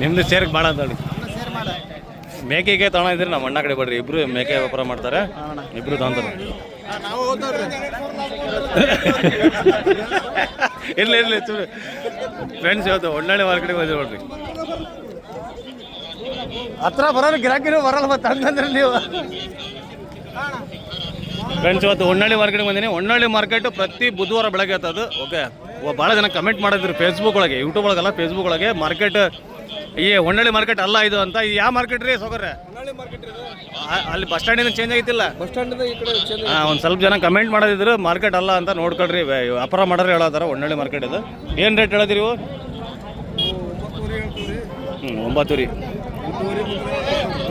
ನಿಮ್ದು ಸೇರ್ಗೆ ಭಾಳ ಅಂತ ಹೇಳಿ. ಮೇಕೆಗೆ ತಗೊಂಡಿದ್ರಿ ನಮ್ಮ ಅಣ್ಣ ಕಡೆ ಬಡ್ರಿ ಇಬ್ರು ಮೇಕೆ ವ್ಯಾಪಾರ ಮಾಡ್ತಾರೆ ಇಬ್ರು ತಗೊಂತಾರೆ ಇಲ್ಲ ಇಲ್ಲ ಚೂರು. ಫ್ರೆಂಡ್ಸ್ ಇವತ್ತು ಒಳ್ಳೊಳ್ಳೆ ಮಾರ್ಕೆಟಿಗೆ ಬಂದಿರಿ ನೋಡ್ರಿ. ಹತ್ರ ಬರೋರು ಗಿರಾಕಿನೂ ಬರಲ್ಲ ಮತ್ತೆ ಹಂಗಂದ್ರೆ ನೀವು. ಫ್ರೆಂಡ್ಸ್ ಇವತ್ತು ಹೊನ್ನಳ್ಳಿ ಮಾರ್ಕೆಟ್ಗೆ ಬಂದೀನಿ. ಹೊನ್ನಳ್ಳಿ ಮಾರ್ಕೆಟ್ ಪ್ರತಿ ಬುಧವಾರ ಬೆಳಗ್ಗೆ ಅದು ಓಕೆ. ಭಾಳ ಜನ ಕಮೆಂಟ್ ಮಾಡಿದ್ರು ಫೇಸ್ಬುಕ್ ಒಳಗೆ ಯೂಟ್ಯೂಬ್ ಒಳಗಲ್ಲ ಫೇಸ್ಬುಕ್ ಒಳಗೆ. ಮಾರ್ಕೆಟ್ ಈ ಹೊನ್ನಳ್ಳಿ ಮಾರ್ಕೆಟ್ ಅಲ್ಲ ಇದು ಅಂತ. ಇದು ಯಾವ ಮಾರ್ಕೆಟ್ ರೀ ಸೋಗರ್ರೆ ಅಲ್ಲಿ ಬಸ್ ಸ್ಟ್ಯಾಂಡಿಂದ ಚೇಂಜ್ ಆಗಿತ್ತಿಲ್ಲ? ಬಸ್ ಸ್ಟ್ಯಾಂಡ್ ಈ ಕಡೆ ಒಂದು ಸ್ವಲ್ಪ ಜನ ಕಮೆಂಟ್ ಮಾಡಿದ್ರು ಮಾರ್ಕೆಟ್ ಅಲ್ಲ ಅಂತ ನೋಡ್ಕೊಳ್ರಿ. ವ್ಯ- ವ್ಯಾಪಾರ ಮಾಡೋರು ಹೇಳತ್ತಾರ ಹೊನ್ನಳ್ಳಿ ಮಾರ್ಕೆಟ್ ಇದು. ಏನು ರೇಟ್ ಹೇಳಿದ್ರಿ ಹ್ಞೂ ಒಂಬತ್ತು ರೀ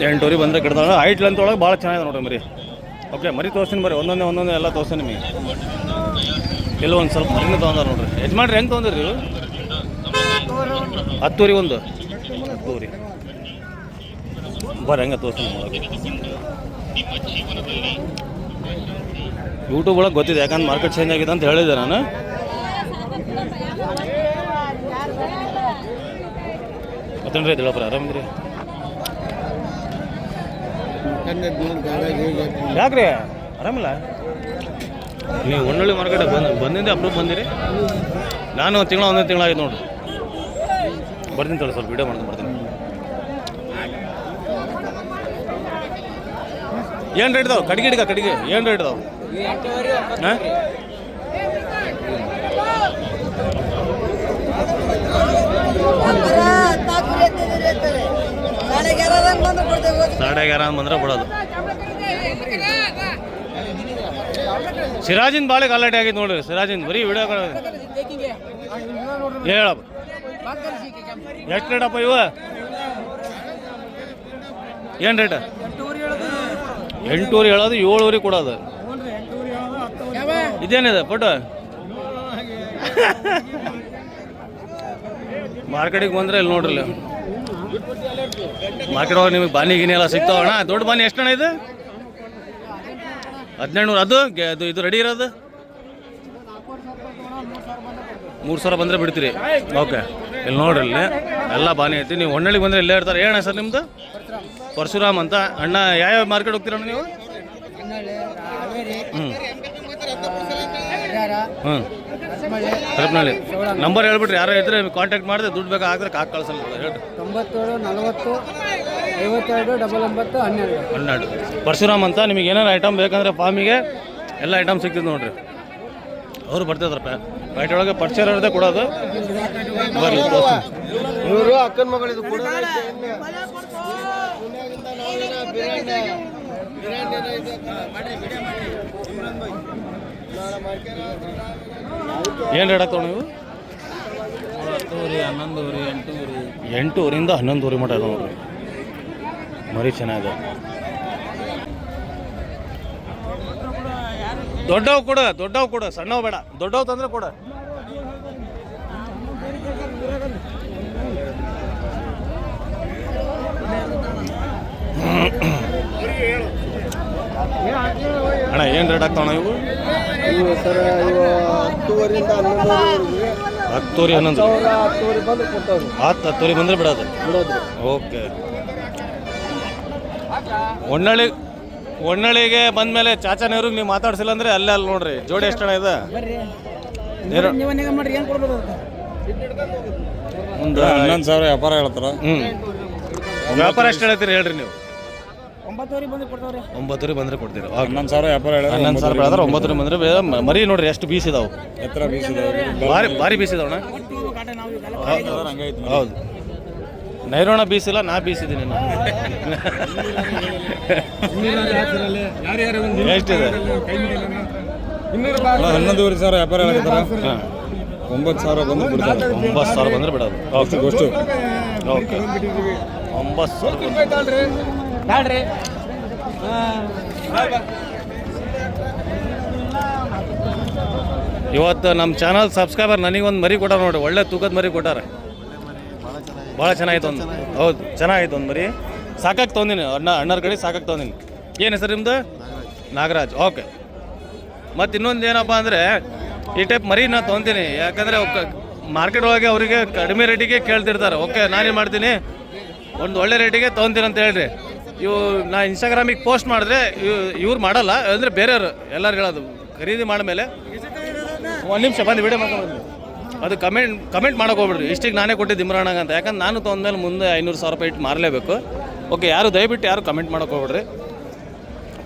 ಎಂಟೂರಿ ಬಂದರೆ ಗಿಡದ ಹೈಟ್ ಲೆಂತ್ ಒಳಗೆ ಭಾಳ ಚೆನ್ನಾಗಿದೆ ನೋಡ್ರಿ ಮರಿ. ಓಕೆ, ಮರಿ ತೋರಿಸ್ತೀನಿ ಬರ್ರಿ. ಒಂದೊಂದೇ ಒಂದೊಂದೇ ಎಲ್ಲ ತೋರಿಸ್ತೀನಿ ನಿಮಗೆ. ಇಲ್ಲ ಒಂದು ಸ್ವಲ್ಪ ಮರಿನ ತೊಗೊಂಡಾರ ನೋಡ್ರಿ. ಯಜಮಾನ್ರಿ ಹೆಂಗೆ ತೊಗೊಂಡಿರಿ ಹತ್ತೂರಿ ಒಂದು. ಹತ್ತೂರಿ. ಬರ್ರಿ, ಹೆಂಗೆ ತೋರಿಸ್ತೀನಿ ಒಳಗೆ ಯೂಟ್ಯೂಬ್ ಒಳಗೆ ಗೊತ್ತಿದೆ, ಯಾಕಂದ್ರೆ ಮಾರ್ಕೆಟ್ ಚೇಂಜ್ ಆಗಿದೆ ಅಂತ ಹೇಳಿದೆ ನಾನು. ಮತ್ತೇನ್ರಿ ದಿಳಪ್ರ ಆರಾಮಿದ್ರಿ ಯಾಕ್ರಿ? ಆರಾಮಿಲ್ಲ? ನೀವು ಒಳ್ಳೊಳ್ಳೆ ಮಾರ್ಕೆಟ್ ಬಂದ ಬಂದಿದ್ದೆ ಅಪ್ರೂವ್ ಬಂದಿರಿ. ನಾನು ಒಂದು ತಿಂಗಳ, ಒಂದೊಂದು ತಿಂಗಳಾಗಿದೆ ನೋಡ್ರಿ ಬರ್ತೀನಿ ತಗೊಳ್ಳಿ ಸ್ವಲ್ಪ ವಿಡಿಯೋ ಮಾಡ್ಕೊಂಡು ಬರ್ತೀನಿ. ಏನು ರೇಟ್ ಇದಾವೆ? ಕಡಿಗೆ ಹಿಡಿಗ ಕಡಿಗೆ ಏನು ರೇಟ್ ಇದಾವೆ? ಹಾಂ? ಸಾಡೆ ಗ್ಯಾರ ಬಂದ್ರೆ ಬಿಡೋದು ಸಿರಾಜಿನ ಬಾಳೆ ಗಲಾಟೆ ಆಗಿತ್ತು ನೋಡ್ರಿ ಸಿರಾಜಿನ, ಬರೀ ವಿಡಿಯೋ ಹೇಳಪ್ಪ. ಎಷ್ಟು ರೇಟಪ್ಪ ಇವ? ಏನು ರೇಟ್ ಎಂಟೂವರೆ ಹೇಳೋದು ಏಳುವರೆ ಕೊಡೋದು. ಇದೇನಿದೆ ಫೋಟೋ ಮಾರ್ಕೆಟಿಗೆ ಬಂದ್ರೆ ಇಲ್ಲಿ ನೋಡ್ರಿ ಮಾರ್ಕೆಟ್ ಒಳಗೆ ನಿಮಗೆ ಬಾನಿ ಗಿನಿ ಎಲ್ಲ ಸಿಗ್ತಾವಣ್ಣ ದೊಡ್ಡ ಬಾನಿ ಅಣ್ಣ ಇದು? ಹದಿನೆಂಟು ನೂರು ಅದು ಅದು ಇದು ರೆಡಿ ಇರೋದು? ಮೂರು ಸಾವಿರ ಬಂದರೆ ಬಿಡ್ತೀರಿ. ಓಕೆ. ಇಲ್ಲಿ ನೋಡ್ರಿ ಇಲ್ಲಿ. ಎಲ್ಲ ಬಾನಿ ಐತಿ. ನೀವು ಹೊನ್ನಳ್ಳಿಗೆ ಬಂದರೆ ಇಲ್ಲೇ ಇರ್ತಾರೆ. ಏನ ಸರ್ ನಿಮ್ಮದು ಪರಶುರಾಮ್ ಅಂತ. ಅಣ್ಣ, ಯಾವ್ಯಾವ ಮಾರ್ಕೆಟ್ ಹೋಗ್ತೀರಣ್ಣ ನೀವು? ಹ್ಞೂ ಹ್ಞೂ ಹರಪನಹಳ್ಳಿ ನಂಬರ್ ಹೇಳ್ಬಿಟ್ರಿ ಯಾರೋ ಇದ್ರೆ ಕಾಂಟ್ಯಾಕ್ಟ್ ಮಾಡಿದ್ರೆ ದುಡ್ಡು ಬೇಕಾದ್ರೆ ಕಾಕ್ ಕಳ್ಸಲ್ಲ ಹೇಳ್ರಿ ತೊಂಬತ್ತೇಳು ನಲವತ್ತು ಐವತ್ತೆರಡು ಡಬಲ್ ಒಂಬತ್ತು ಹನ್ನೆರಡು ಹನ್ನೆರಡು ಪರಶುರಾಮ್ ಅಂತ ನಿಮಗೆ ಏನೇನು ಐಟಮ್ ಬೇಕಂದ್ರೆ ಫಾರ್ಮಿಗೆ ಎಲ್ಲ ಐಟಮ್ ಸಿಗ್ತದೆ ನೋಡ್ರಿ ಅವರು ಬರ್ತಿದ್ರಪ್ಪ ಬೈಟ್ ಒಳಗೆ ಪರಿಚಯ ಇರೋದೇ ಕೊಡೋದು ಬರ್ಲಿ. ಇವರು ಅಕ್ಕನ ಮಗಳಿದು ಕೂಡ ಏನು ರೇಟ್ ಆಗ್ತಾವ ನೀವು? ಹತ್ತೂರಿ ಹನ್ನೊಂದೂರಿ ಊರಿ ಮಟ ನೋಡ್ರಿ. ಮರಿ ಚೆನ್ನಾಗಿದೆ. ದೊಡ್ಡವು ಕೊಡ ದೊಡ್ಡವು ಕೊಡು ಸಣ್ಣವು ಬೇಡ. ದೊಡ್ಡವು ತಂದ್ರೆ ಕೊಡ. ಅಣ್ಣ ಏನು ರೇಟ್ ಆಗ್ತಾವಣ್ಣ ಇವು ಇವು ಸರ ಇವು ಹತ್ತುವರಿಂದ ಹನ್ನೊಂದುವರೆವರೆಗೆ ಹತ್ತೂರಿ ಹನ್ನೊಂದು. ಸಾವಿರ ಹತ್ತುವರೆ ಬಂದು ಕೊಡ್ತಾವ್ರಿ ಹತ್ತು ಹತ್ತೂರಿ ಬಂದ್ರೆ ಬಿಡೋದು. ಬಿಡೋದ್ರಿ ಓಕೆ. ಹೊನ್ನಳ್ಳಿ ಹೊನ್ನಳ್ಳಿಗೆ ಬಂದ್ಮೇಲೆ ಚಾಚಾ ನೆಹರು ನೀವು ಮಾತಾಡ್ಸಿಲ್ಲ ಅಂದ್ರೆ ಅಲ್ಲೇ ಅಲ್ಲಿ ನೋಡ್ರಿ. ಜೋಡಿ ಎಷ್ಟು ಹಣ ಇದೆ? ನೇರ ಒಂದು ಹನ್ನೊಂದು ಸಾವಿರ ವ್ಯಾಪಾರ ಹೇಳ್ತಾರ. ಹ್ಞೂ ವ್ಯಾಪಾರ ಎಷ್ಟು ಹೇಳ್ತೀರಿ ಹೇಳ್ರಿ ನೀವು. ಒಂಬತ್ತುವರೆ ಬಂದು ಕೊಡ್ತಾವ್ರಿ. ಒಂಬತ್ತೂರಿ ಬಂದ್ರೆ ಕೊಡ್ತೀರಿ? ಹನ್ನೊಂದು ಸಾವಿರ ವ್ಯಾಪಾರ ಹೇಳ ಹನ್ನೊಂದು ಸಾವಿರ ಬೆಳೆದ್ರೆ ಒಂಬತ್ತುವರೆ ಬಂದ್ರೆ ಬೇ- ಮರಿ ನೋಡ್ರಿ ಎಷ್ಟು ಬೀಸ್ ಇದಾವೆ. ಎತ್ತರ ಬೀಸಿದವ್ರಿ ಭಾರಿ ಭಾರಿ ಬೀಸ್ ಇದಾವಣ್ಣ ಹಂಗೈತಿ ಹೌದು. ನೈರೋಣ ಬೀಸಿಲ್ಲ ನಾ ಬೀಸಿದ್ದೀನಿ ನಾನು ಎಷ್ಟಿದೆ ಹನ್ನೊಂದುವರೆ ಸಾವಿರ ವ್ಯಾಪಾರ ಹೇಳಕತ್ತಾರ ಒಂಬತ್ತು ಸಾವಿರ ಬಂದು ಬಿಡ್ತಾರೆ. ಒಂಬತ್ತು ಸಾವಿರ ಬಂದ್ರೆ ಬಿಡೋದು. ಓಕೆ ಗೋಷ್ಟು ಓಕೆ ಒಂಬತ್ತು ಸಾವಿರ. ಬ್ಯಾಡ್ರಿ. ಇವತ್ತು ನಮ್ಮ ಚಾನಲ್ ಸಬ್ಸ್ಕ್ರೈಬರ್ ನನಗೊಂದು ಮರಿ ಕೊಟ್ಟಾರ ನೋಡಿ, ಒಳ್ಳೆ ತೂಕದ ಮರಿ ಕೊಟ್ಟಾರೆ. ಭಾಳ ಚೆನ್ನಾಗಿತ್ತು ಒಂದು. ಹೌದು, ಚೆನ್ನಾಗಿತ್ತು ಒಂದು ಮರಿ. ಸಾಕಾಗಿ ತೊಗೊಂದಿನಿ ಅಣ್ಣ, ಅಣ್ಣರ ಕಡೆ ಸಾಕಾಗಿ ತೊಗೊಂದಿನಿ ಏನು ಹೆಸರು ನಿಮ್ಮದು ನಾಗರಾಜ್. ಓಕೆ. ಮತ್ತು ಇನ್ನೊಂದು ಏನಪ್ಪ ಅಂದರೆ, ಈ ಟೈಪ್ ಮರಿ ನಾನು ತೊಂದಿನಿ ಯಾಕಂದರೆ ಮಾರ್ಕೆಟ್ ಒಳಗೆ ಅವರಿಗೆ ಕಡಿಮೆ ರೇಟಿಗೆ ಕೇಳ್ತಿರ್ತಾರೆ. ಓಕೆ ನಾನೇನು ಮಾಡ್ತೀನಿ? ಒಂದು ಒಳ್ಳೆ ರೇಟಿಗೆ ತೊಗೊಂತೀನಿ ಅಂತ ಹೇಳ್ರಿ. ಇವು ನಾ ಇನ್ಸ್ಟಾಗ್ರಾಮಿಗೆ ಪೋಸ್ಟ್ ಮಾಡಿದ್ರೆ ಇವ್ರು ಮಾಡಲ್ಲ, ಅಂದರೆ ಬೇರೆಯವರು ಎಲ್ಲರೂ ಹೇಳೋದು. ಖರೀದಿ ಮಾಡಿದ್ಮೇಲೆ ಒಂದು ನಿಮಿಷ ಬಂದು ವಿಡಿಯೋ ಮಾಡ್ಕೊಂಡು ಅದು ಕಮೆಂಟ್ ಕಮೆಂಟ್ ಮಾಡಕ್ಕೆ ಹೋಗ್ಬಿಡ್ರಿ. ಇಷ್ಟಿಗೆ ನಾನೇ ಕೊಟ್ಟಿದ್ದು ಇಮ್ರಾಣಾಗ ಅಂತ. ಯಾಕಂದ್ರೆ ನಾನು ತೊಗೊಂಡ್ಮೇಲೆ ಮುಂದೆ ಐನೂರು ಸಾವಿರ ರೂಪಾಯಿ ಇಟ್ಟು ಮಾರಲೇಬೇಕು. ಓಕೆ ಯಾರು ದಯವಿಟ್ಟು ಯಾರು ಕಮೆಂಟ್ ಮಾಡಕ್ಕೆ ಹೋಗ್ಬಿಡ್ರಿ.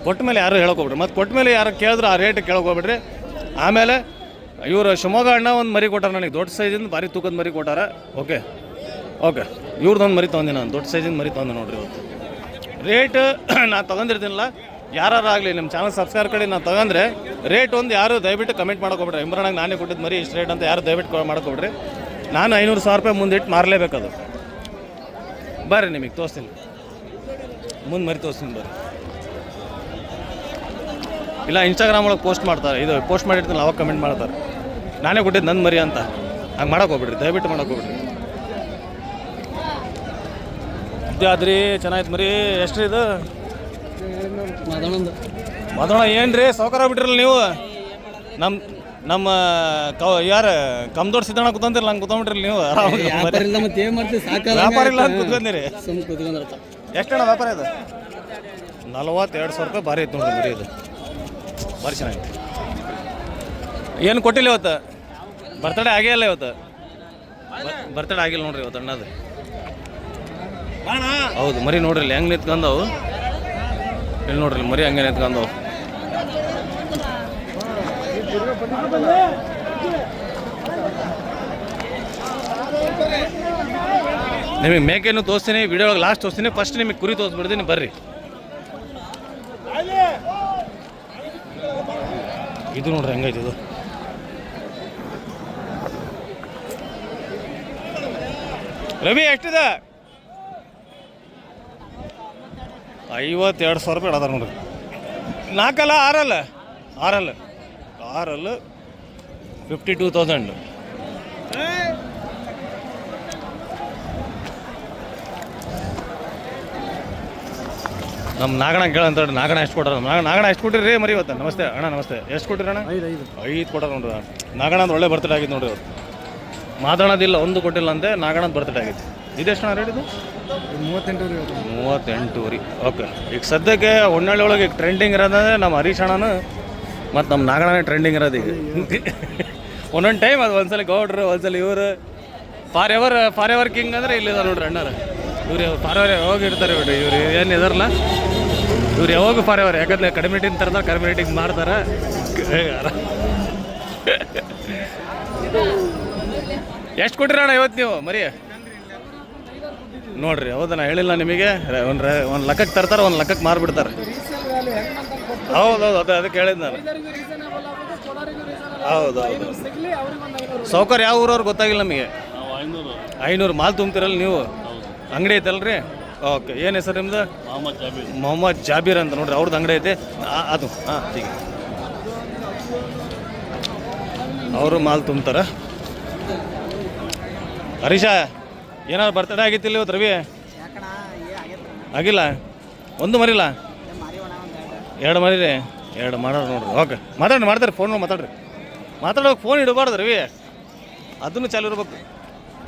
ಕೊಟ್ಟ ಮೇಲೆ ಯಾರು ಹೇಳ್ಕೊಬಿಡ್ರಿ ಮತ್ತು ಕೊಟ್ಟ ಮೇಲೆ ಯಾರು ಕೇಳಿದ್ರು ಆ ರೇಟ್ ಕೇಳಕ್ಕೆ ಹೋಗ್ಬಿಡ್ರಿ. ಆಮೇಲೆ ಇವರು ಶಿವಮೊಗ್ಗ ಅಣ್ಣ ಒಂದು ಮರಿ ಕೊಟ್ಟಾರ ನನಗೆ. ದೊಡ್ಡ ಸೈಜಿಂದ ಭಾರಿ ತೂಕದ ಮರಿ ಕೊಟ್ಟಾರ. ಓಕೆ ಓಕೆ ಇವ್ರದ್ದೊಂದು ಮರಿ ತೊಂದಿನ ನಾನು. ದೊಡ್ಡ ಸೈಜಿಂದ ಮರಿ ತೊಗೊಂಡೆ ನೋಡ್ರಿ ಇವತ್ತು. ರೇಟ್ ನಾನು ತೊಗೊಂಡಿರ್ತೀನಲ್ಲ ಯಾರು ಆಗಲಿ ನಿಮ್ಮ ಚಾನಲ್ ಸಬ್ಸ್ಕ್ರೈಬ್ ಕಡೆ ನಾನು ತಗೊಂಡ್ರೆ, ರೇಟ್ ಒಂದು ಯಾರು ದಯವಿಟ್ಟು ಕಮೆಂಟ್ ಮಾಡ್ಕೊಬಿಡ್ರಿ. ಇಮ್ರಾನಾಗ ನಾನೇ ಕೊಟ್ಟಿದ್ದು ಮರಿ ಇಷ್ಟು ರೇಟ್ ಅಂತ ಯಾರು ದಯವಿಟ್ಟು ಮಾಡ್ಕೊಬಿಡ್ರಿ. ನಾನು ಐನೂರು ಸಾವಿರ ರೂಪಾಯಿ ಮುಂದಿಟ್ಟು ಮಾರಲೇಬೇಕದು. ಬರ್ರಿ ನಿಮಗೆ, ತೋರಿಸ್ತೀನಿ. ಮುಂದೆ ಮರಿ ತೋರಿಸ್ತೀನಿ ಬರ್ರಿ. ಇಲ್ಲ ಇನ್ಸ್ಟಾಗ್ರಾಮ್ ಒಳಗೆ ಪೋಸ್ಟ್ ಮಾಡ್ತಾರೆ. ಇದು ಪೋಸ್ಟ್ ಮಾಡಿರ್ತೀನಿ ಅವಾಗ ಕಮೆಂಟ್ ಮಾಡ್ತಾರೆ. ನಾನೇ ಕೊಟ್ಟಿದ್ದು ನನ್ನ ಮರಿ ಅಂತ. ಹಂಗೆ ಮಾಡಕ್ಕೆ ಹೋಗ್ಬಿಡ್ರಿ, ದಯವಿಟ್ಟು ಮಾಡಕ್ಕೆ ಹೋಗ್ಬಿಡ್ರಿ ಆದ್ರಿ ಚೆನ್ನಾಯ್ತು ಮರಿ. ಎಷ್ಟು ಇದು? ಮದೋಣ ಏನು ರೀ ಸಾವುಕಾರ ಬಿಟ್ರಲ್ಲ ನೀವು? ನಮ್ಮ ನಮ್ಮ ಕ ಯಾರು ಕಮ್ದೋಡ್ ಸಿದ್ದಣ್ಣ ಕುತಂತಿರಲ್ಲ ಹಂಗೆ ಕುತ್ಕೊಂಡ್ಬಿಟ್ರಲ್ಲ ನೀವು? ವ್ಯಾಪಾರ ಇಲ್ಲ ಅಂತ ಕುತ್ಕೊಂಡಿರಿ ಸುಮ್ ಅಣ್ಣ ವ್ಯಾಪಾರ ಇದು? ನಲವತ್ತೆರಡು ಸಾವಿರ ರೂಪಾಯಿ ಭಾರಿ ಐತೆ ನೋಡ್ರಿ ಇದು. ಭಾರಿ ಚೆನ್ನಾಗಿತ್ತು. ಏನು ಕೊಟ್ಟಿಲ್ಲ ಇವತ್ತು? ಬರ್ತಡೇ ಆಗೇ ಇಲ್ಲ ಇವತ್ತು. ಬರ್ತಡೇ ಆಗಿಲ್ಲ ನೋಡ್ರಿ ಇವತ್ತು ಅಣ್ಣದು. ಹೌದು, ಮರಿ ನೋಡ್ರಿ, ಹೆಂಗ್ ನಿಂತ್ಕೊಂಡವು? ಇಲ್ಲಿ ನೋಡ್ರಿ, ಮರಿ ಹಂಗೆ ನಿಂತ್ಕೊಂಡವು. ನಿಮಗೆ ಮೇಕೆಯನ್ನು ತೋರಿಸ್ತೀನಿ ವಿಡಿಯೋ ಒಳಗೆ ಲಾಸ್ಟ್ ತೋರಿಸ್ತೀನಿ ಫಸ್ಟ್ ನಿಮಗೆ ಕುರಿ ತೋರಿಸ್ಬಿಡ್ತೀನಿ, ಬರ್ರಿ. ಇದು ನೋಡ್ರಿ, ಹೆಂಗೈತೆ ಇದು? ರವಿ, ಎಷ್ಟಿದೆ? ಐವತ್ತೆರಡು ಸಾವಿರ ರೂಪಾಯಿ ಅದಾರ ನೋಡ್ರಿ. ನಾಲ್ಕಲ್ಲ ಆರಲ್ಲ? ಆರಲ್ಲ? ಆರಲ್ಲ? ಫಿಫ್ಟಿ ಟೂ ತೌಸಂಡ್ ನಮ್ಮ ನಾಗಣ ಕೇಳಂತ ನಾಗಣ ಎಷ್ಟು ಕೊಟ್ಟಾರ? ನಾಗ ನಾಗಣ ಎಷ್ಟು ಕೊಟ್ಟಿರಿ ಮರಿ ಇವತ್ತು? ನಮಸ್ತೆ. ಅಣ್ಣ ನಮಸ್ತೆ. ಎಷ್ಟು ಕೊಟ್ಟಿರಿ ಅಣ್ಣ? ಐದು ಐದು. ಐದು ಕೊಟ್ಟಾರ ನೋಡ್ರಿ ನಾಗಣ ಅಂದ್ರೆ ಒಳ್ಳೆ ಬರ್ತಡೇ ಆಗಿತ್ತು ನೋಡ್ರಿ ಅವ್ರು ಮಾತಾಡೋದಿಲ್ಲ ಒಂದು ಕೊಟ್ಟಿಲ್ಲ ಅಂತೆ ನಾಗಣದ ಬರ್ತಡೇ ಆಗಿತ್ತು. ಇದೆಷ್ಟು ಅಣ್ಣ ರೇಟ್ ಇದು? ಮೂವತ್ತೆಂಟು ಮೂವತ್ತೆಂಟು ರೀ ಓಕೆ. ಈಗ ಸದ್ಯಕ್ಕೆ ಹೊನ್ನಾಳಿ ಒಳಗೆ ಈಗ ಟ್ರೆಂಡಿಂಗ್ ಇರೋದಂದ್ರೆ ನಮ್ಮ ಹರೀಶ್ ಮತ್ತು ನಮ್ಮ ನಾಗಣ್ಣನೇ ಟ್ರೆಂಡಿಂಗ್ ಇರೋದು ಈಗ. ಒಂದೊಂದು ಟೈಮ್ ಅದು ಒಂದ್ಸಲ ಗೌಡ್ರು, ಒಂದ್ಸಲ ಇವರು. For ever for ever king ಅಂದರೆ ಇಲ್ಲಿದ ನೋಡ್ರಿ ಅಣ್ಣಾರ. ಇವ್ರು ಫಾರ್ ಎವರ್ ಯಾವಾಗ ಇರ್ತಾರೆ ಬಿಡ್ರಿ ಇವ್ರು, ಏನು ಇದಾರಲ್ಲ? ಇವ್ರು ಯಾವಾಗ ಫಾರ್ ಎವರ್ ಯಾಕಂದ್ರೆ ಕಡಿಮೆ ರೇಟಿಂಗ್ ತರ್ತಾರೆ ಕಡಿಮೆ ರೇಟಿಂಗ್ ಮಾಡ್ತಾರೆ. ಎಷ್ಟು ಕೊಟ್ಟಿರೋಣ ಇವತ್ತು ನೀವು, ಮರಿ? ನೋಡ್ರಿ, ಹೌದು, ನಾ ಹೇಳಿಲ್ಲ ನಿಮಗೆ. ಒಂದು ಒಂದು ಲಕ್ಕಕ್ಕೆ ತರ್ತಾರೆ, ಒಂದು ಲಕ್ಕಕ್ಕೆ ಮಾರ್ಬಿಡ್ತಾರೆ. ಹೌದೌದು, ಅದೇ ಅದಕ್ಕೆ ಹೇಳಿದ್ ನಾನು. ಹೌದು ಹೌದು ಸೌಕರ್ಯ ಯಾವ ಊರವ್ರು ಗೊತ್ತಾಗಿಲ್ಲ ನಮಗೆ? ಐನೂರು. ಮಾಲ್ ತುಂಬ್ತಿರಲ್ಲ ನೀವು? ಅಂಗಡಿ ಐತಲ್ರಿ? ಓಕೆ, ಏನು ಹೆಸರು ನಿಮ್ದು? ಮೊಹಮ್ಮದ್ ಜಾಬೀರ್ ಅಂತ ನೋಡ್ರಿ ಅವ್ರದ್ದು ಅಂಗಡಿ ಐತೆ. ಅದು ಹಾಂ ಹೀಗೆ. ಅವರು ಮಾಲ್ ತುಂಬ್ತಾರ. ಹರೀಶ ಏನಾದ್ರು ಬರ್ತಡೇ ಆಗಿತ್ತಿಲ್ಲ ಇವತ್ತು ರವಿ? ಆಗಿಲ್ಲ? ಒಂದು ಮರಿಲ್ಲ? ಎರಡು. ಮರಿರಿ ಎರಡು ಮಾಡೋರು ನೋಡ್ರಿ ಓಕೆ ಮಾತಾಡ್ರಿ ಮಾಡ್ತಾರೆ ಫೋನ್ ಮಾತಾಡ್ರಿ. ಮಾತಾಡೋಕೆ ಫೋನ್ ಇಡಬಾರ್ದು ರವಿ. ಅದನ್ನು ಚಾಲು ಇರ್ಬೇಕು.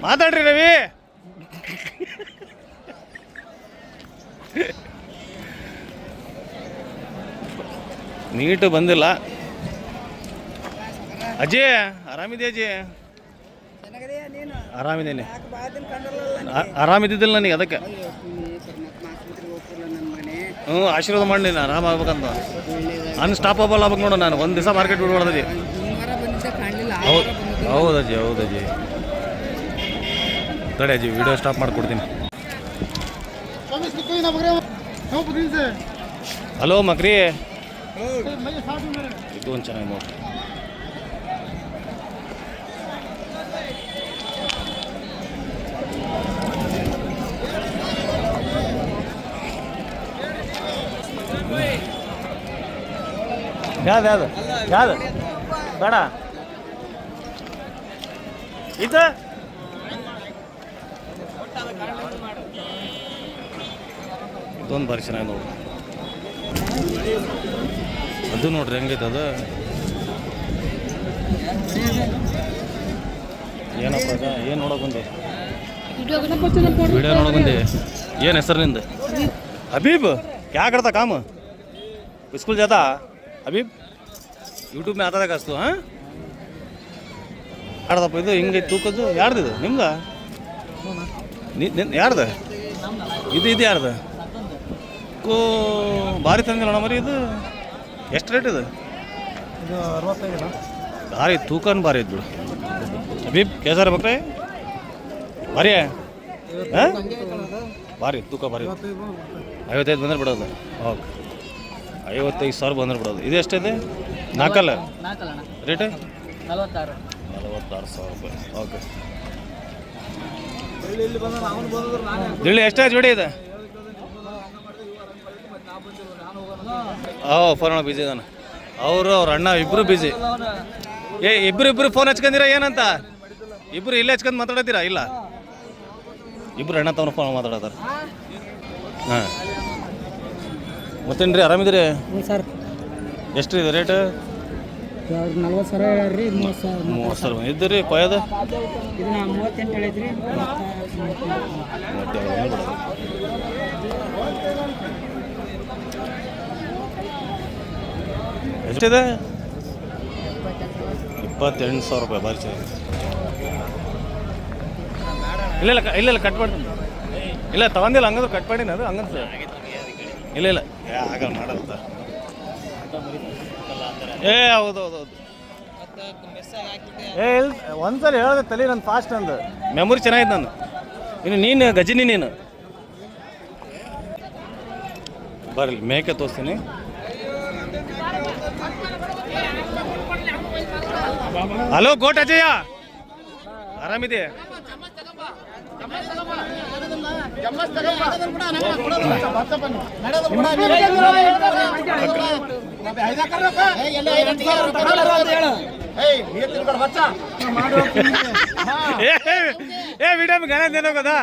ಮಾತಾಡ್ರಿ ರವಿ. ನೀಟು ಬಂದಿಲ್ಲ. ಅಜ್ಜಿ ಆರಾಮಿದೆ ಅಜಯ್? ಆರಾಮಿದ್ದೇನೆ. ಆರಾಮಿದ್ದಿದ್ದಿಲ್ಲ ನನಗೆ ಅದಕ್ಕೆ. ಹ್ಞೂ ಆಶೀರ್ವಾದ ಮಾಡಿ ನೀನು ಆರಾಮ ಆಗ್ಬೇಕಂತ. ಅನ್ಸ್ಟಾಪಬಲ್ ಆಗ್ಬೇಕು ನೋಡು ನಾನು ಒಂದು ದಿವಸ ಮಾರ್ಕೆಟ್ ಬಿಡ್ಬಾರ್ದು ಹೌದು ಹೌದು ಅಜ್ಜಿ ಹೌದು ಅಜ್ಜಿ. ತಡೆ ಅಜ್ಜಿ ವಿಡಿಯೋ ಸ್ಟಾಪ್ ಮಾಡಿಕೊಡ್ತೀನಿ. ಹಲೋ ಮಕ್ರಿ. ಇದು ಒಂದು ಚೆನ್ನಾಗಿ ನೋಡಿ. ಯಾವ್ದು ಯಾವ್ದು? ಯಾವ್ದು? ಬೇಡ. ಇದು? ಇದೊಂದು ಭಾರಿ ಚೆನ್ನಾಗಿ ನೋಡಿ. ಅದು ನೋಡ್ರಿ, ಹೆಂಗೈತೆ ಅದು? ಏನಪ್ಪ ಏನು ನೋಡೋಕೆ ಬಂದೆ? ವಿಡಿಯೋ ನೋಡೋಕೆ ಬಂದೆ. ಏನು ಹೆಸರು ನಿಂದು? ಹಬೀಬ್ ಕ್ಯಾ ಕಡ್ತಾ ಕಾಮ? ಸ್ಕೂಲ್ ಜಾತಾ? ಹಬೀಬ್ ಯೂಟ್ಯೂಬ್ ಮೇಲೆ ಆತದ ಅಸ್ತು ಹಾಂ? ಆಡ್ದಪ್ಪ ಇದು ಹಿಂಗೆ ತೂಕದ್ದು ಯಾರ್ದು ನಿಮ್ದ? ಯಾರ್ದು? ಇದು ಇದು ಯಾರ್ದು? ಕೋ ಭಾರಿ ತಂದಿಲ್ಲ ಮರಿ ಇದು. ಎಷ್ಟು ರೇಟ್ ಇದು? ಇದು ಅರವತ್ತೈದು ಭಾರಿ ತೂಕನ್ ಭಾರಿ ಇದ್ದು ಹಬೀಬ್ ಕೇಸಾರ ಬಕ್ರೆ. ಭಾರಿ? ಹಾಂ? ಭಾರಿ ತೂಕ ಭಾರಿ. ಐವತ್ತೈದು ಬಂದ್ರೆ ಬಿಡೋದು. ಓಕೆ. ಐವತ್ತೈದು ಸಾವಿರ ಬಂದ್ರೆ ಬಿಡೋದು ಇದು ಎಷ್ಟಿದೆ? ನಾಲ್ಕಲ್ಲ? ನಾಲ್ಕಲ್ಲ ರೇಟ್ ನಲವತ್ತಾರು. ನಲವತ್ತಾರು ಸಾವಿರ ರೂಪಾಯಿ. ಓಕೆ ಇಲ್ಲಿ ಬಂದ ಅವನು ಬಂದಿದ್ರು ನಾನೇ ದಿಳ್ಳಿ ಎಷ್ಟೇ ಜೋಡಿ ಇದೆ? ಓ ಫೋನ್ ಬಿಜಿ ಇದಾನೆ. ಅವರು ಅವ್ರ ಅಣ್ಣ ಇಬ್ಬರು ಬಿಜಿ ಏ ಇಬ್ರು ಇಬ್ರು ಫೋನ್ ಹಚ್ಕೊಂಡಿರ ಏನಂತ? ಇಬ್ರು ಇಲ್ಲೇ ಹಚ್ಕೊಂಡು ಮಾತಾಡತ್ತೀರಾ ಇಲ್ಲ. ಇಬ್ರು ಅಣ್ಣ ತವನ ಫೋನ್ ಮಾತಾಡತ್ತಾರ ಹಾಂ. ಮತ್ತೇನ್ರಿ ಆರಾಮಿದ್ರಿ ಹ್ಞೂ ಸರ್. ಎಷ್ಟು ಇದೆ ರೇಟ್? ನಲ್ವತ್ತು ಸಾವಿರ ಹೇಳ್ರಿ ಮೂವತ್ತು ಸಾವಿರ ಮೂವತ್ತು ಸಾವಿರ. ಇದ್ದೀರಿ ಕೊಯ್ಯೋದು? ಇದನ್ನ ಮೂವತ್ತೆಂಟು ಹೇಳಿದ್ರಿ ಮೂವತ್ತೇಳು ಬಂದ್ರೆ ಬಿಡೋದು. ಎಷ್ಟಿದೆ? ಇಪ್ಪತ್ತೆಂಟು ಸಾವಿರ ರೂಪಾಯಿ ಬಾರಿ ಇಲ್ಲ ಇಲ್ಲ ಇಲ್ಲ ಕಟ್ ಮಾಡ್ತೀನಿ. ಇಲ್ಲ ತಗೊಂಡಿಲ್ಲ ಹಂಗಂದ್ರೆ ಕಟ್ ಮಾಡಿನ ಅದು ಹಂಗಂತ. ಇಲ್ಲ ಇಲ್ಲ. ಏ ಆಗಲ್ಲ ಮಾಡಲ್ಲ. ಏ ಹೌದು ಹೌದು ಹೌದು. ಏ ಇಲ್ಲ ಒಂದ್ಸಲ ಹೇಳಿದೆ ತಲೆ ನನ್ನ ಫಾಸ್ಟ್ ಅಂದು ಮೆಮೊರಿ ಚೆನ್ನಾಗಿದೆ ನಾನು ಇನ್ನು ನೀನು ಗಜಿನಿ ನೀನು. ಬರಲಿ ಮೇಕೆ ತೋರಿಸ್ತೀನಿ. Hello goat Ajay. ಆರಾಮಿದೆ ಏ ಏ ವಿಡಿಯೋ ಗಣ ಏನೋ కదా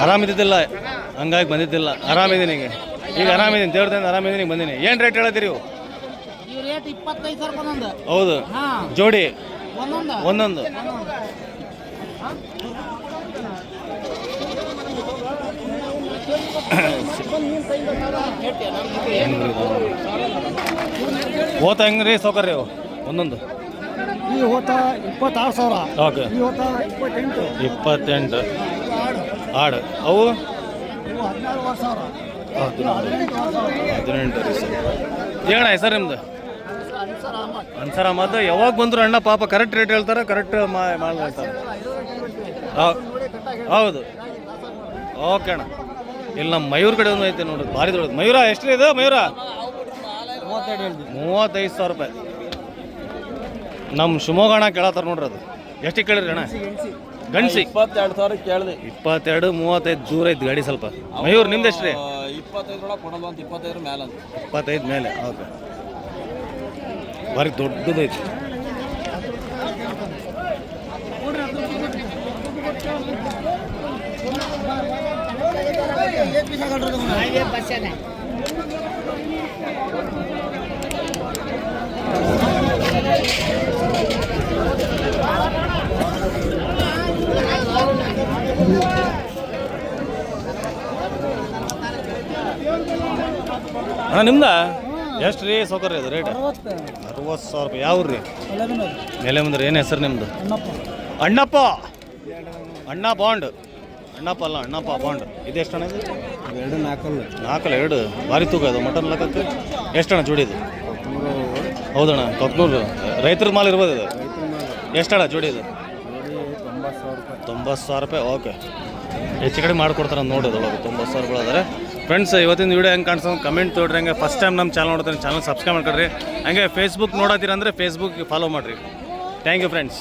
ಆರಾಮಿದ್ದಿದ್ದಿಲ್ಲ ಹಂಗಾಗಿ ಬಂದಿದ್ದಿಲ್ಲ ಆರಾಮಿದ್ದೀನಿ ಈಗ ಈಗ ಆರಾಮಿದ್ದೀನಿ ದೇವ್ರದಿಂದ ಆರಾಮಿದ್ದೀನಿ ಈಗ ಬಂದೀನಿ. ಏನು ರೇಟ್ ಹೇಳತ್ತೀರಿ ಇವು? ಈ ರೇಟ್ ಇಪ್ಪತ್ತೈದು ಸಾವಿರ ಒಂದೊಂದು. ಹೌದು. ಹಾಂ. ಜೋಡಿ? ಒಂದೊಂದು. ಒಂದೊಂದು. ಓತ ಹೆಂಗ್ರಿ ಸೌಕರ್ಯ ಇವು? ಒಂದೊಂದು. ಈ ಹೋತ ಇಪ್ಪತ್ತಾರು ಸಾವಿರ. ಓಕೆ. ಈ ಹೋತ ಇಪ್ಪತ್ತೆಂಟು. ಇಪ್ಪತ್ತೆಂಟು. ಆಡು. ಅವು? ಇವು ಹದಿನಾರು ಸಾವಿರ ಹದಿನೆಂಟು ರೀ ಸರ್. ಹೇಳ ಹೆಸರು ನಿಮ್ದು? ಅನ್ಸರ್ ಅಹಮದ್ ಯಾವಾಗ ಬಂದ್ರು ಅಣ್ಣ ಪಾಪ ಕರೆಕ್ಟ್ ರೇಟ್ ಹೇಳ್ತಾರೆ ಕರೆಕ್ಟ್ ಮಾಡ್ತಾರೆ ಹೌದು. ಓಕೆ ಅಣ್ಣ. ಇಲ್ಲಿ ನಮ್ಮ ಮಯೂರ್ ಕಡೆ ಒಂದು ಐತೆ ನೋಡ್ರಿ ಭಾರಿ ದೊಡ್ಡದು. ಮಯೂರ ಎಷ್ಟು ಇದು? ಮಯೂರ? ಮೂವತ್ತೈದು ಸಾವಿರ ರೂಪಾಯಿ. ನಮ್ಮ ಶಿವಮೊಗ್ಗ ಅಣ್ಣ ಕೇಳತ್ತಾರ ನೋಡ್ರಿ ಅದು. ಎಷ್ಟು ಕೇಳಿರಿ ಅಣ್ಣ? ಗಂಡ್ಸಿ. ಇಪ್ಪತ್ತೆರಡು ಸಾವಿರ ಕೇಳಿದೆ. ಇಪ್ಪತ್ತೆರಡು ಮೂವತ್ತೈದು ದೂರ ಐತೆ ಗಾಡಿ ಸ್ವಲ್ಪ. ಮಯೂರ್ ನಿಮ್ದು ಎಷ್ಟು ರೀ ಇಪ್ಪತ್ತೈದರೊಳಗೆ ಕೊಡೋದು ಅಂತ ಇಪ್ಪತ್ತೈದರ ಮೇಲೆ ಅಂತ. ಇಪ್ಪತ್ತೈದು ಮೇಲೆ ಓಕೆ ಭಾರಿ ದೊಡ್ಡದೈತಿ ಅಣ್ಣ ನಿಮ್ದ? ಎಷ್ಟು ರೀ ಸೌಕರ್ಯ ಅದು ರೇಟ್ ಅರವತ್ತು ಸಾವಿರ ರೂಪಾಯಿ. ಯಾವ ರೀ? ನೆಲೆ ಮುಂದ್ರೆ ಏನು ಹೆಸರು ನಿಮ್ಮದು ಅಣ್ಣಪ್ಪ. ಅಣ್ಣಪ್ಪ. ಅಣ್ಣ ಬಾಂಡ್. ಅಣ್ಣಪ್ಪ ಅಲ್ಲ ಅಣ್ಣಪ್ಪ ಬಾಂಡ್. ಇದು ಎಷ್ಟು ಅಣ್ಣ ಇದು? ಎರಡು ನಾಲ್ಕಲ್ಲ. ನಾಲ್ಕಲ್ಲ ಎರಡು. ಭಾರಿ ತೂಕ ಅದು ಮಟನ್ ಲೆಕ್ಕಕ್ಕೆ. ಎಷ್ಟಣ್ಣ ಜೋಡಿದು ಹೌದಣ್ಣ ಕೊತ್ನೂರು ರೈತರ ಮಾಲ್ ಇರ್ಬೋದು ಇದು? ಎಷ್ಟಣ್ಣ ಜೋಡಿದು ತೊಂಬತ್ತು ಸಾವಿರ ರೂಪಾಯಿ. ತೊಂಬತ್ತು ಸಾವಿರ ರೂಪಾಯಿ ಓಕೆ. ಹೆಚ್ಚು ಕಡೆ ಮಾಡ್ಕೊಡ್ತಾರೆ ನೋಡೋದು ನೋಡಿ ಅದ್ರೊಳಗೆ ತೊಂಬತ್ತು ಸಾವಿರಗಳು ಅದಾರೆ ಫ್ರೆಂಡ್ಸ್ ಇವತ್ತಿನ ವೀಡಿಯೋ ಹೆಂಗೆ ಕಾಣಿಸ್ತು ಕಮೆಂಟ್ ತೊಗೊಳ್ರಿ, ಹಂಗೆ ಫಸ್ಟ್ ಟೈಮ್ ನಮ್ಮ ಚಾನಲ್ ನೋಡ್ತಾರೆ ಚಾನಲ್ ಸಬ್ಸ್ಕ್ರೈಬ್ ಮಾಡ್ಕೊಡ್ರಿ ಹಂಗೆ ಫೇಸ್ಬುಕ್ ನೋಡತ್ತೀರ ಅಂದರೆ ಫೇಸ್ಬುಕ್ ಫಾಲೋ ಮಾಡಿರಿ. Thank you friends